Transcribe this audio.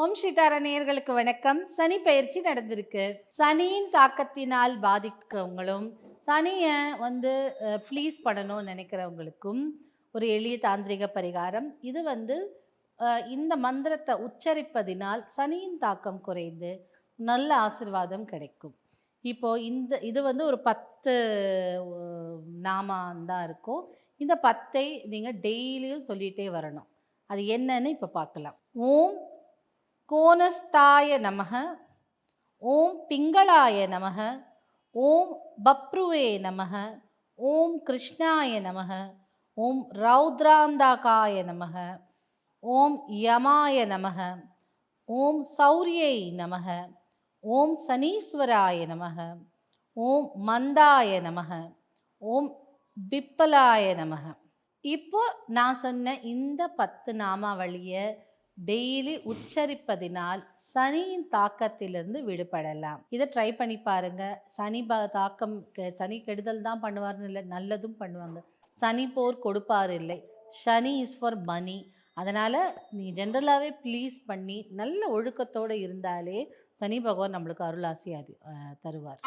ஓம் சீதார நேயர்களுக்கு வணக்கம். சனி பயிற்சி நடந்திருக்கு. சனியின் தாக்கத்தினால் பாதிக்கவங்களும் சனியை வந்து ப்ளீஸ் பண்ணணும்னு நினைக்கிறவங்களுக்கும் ஒரு எளிய தாந்திரிக பரிகாரம். இது வந்து இந்த மந்திரத்தை உச்சரிப்பதினால் சனியின் தாக்கம் குறைந்து நல்ல ஆசிர்வாதம் கிடைக்கும். இப்போது இந்த இது வந்து ஒரு பத்து நாமான் தான் இருக்கும். இந்த பத்தை நீங்கள் டெய்லியும் சொல்லிகிட்டே வரணும். அது என்னன்னு இப்போ பார்க்கலாம். ஓம் கோனஸ்தாய நமக ஓம் பிங்களாய நமக ஓம் பப்ருவே நமக ஓம் கிருஷ்ணாய நமக ஓம் ரௌத்ராந்தாக்காய நமக ஓம் யமாய நமக ஓம் சௌரியை நமக ஓம் சனீஸ்வராய நமக ஓம் மந்தாய நமக ஓம் பிப்பலாய நமக. இப்போ நான் சொன்ன இந்த பத்து நாமாவளியை டெய்லி உச்சரிப்பதினால் சனியின் தாக்கத்திலிருந்து விடுபடலாம். இதை ட்ரை பண்ணி பாருங்க. சனி ப தாக்கம் கெ- சனி கெடுதல் தான் பண்ணுவார்னு இல்லை நல்லதும் பண்ணுவாங்க. சனி போர் கொடுப்பார் இல்லை. சனி இஸ் ஃபார் மணி அதனால் நீ ஜென்ரலாகவே ப்ளீஸ் பண்ணி நல்ல ஒழுக்கத்தோடு இருந்தாலே சனி பகவான் நம்மளுக்கு அருளாசி அறி தருவார்.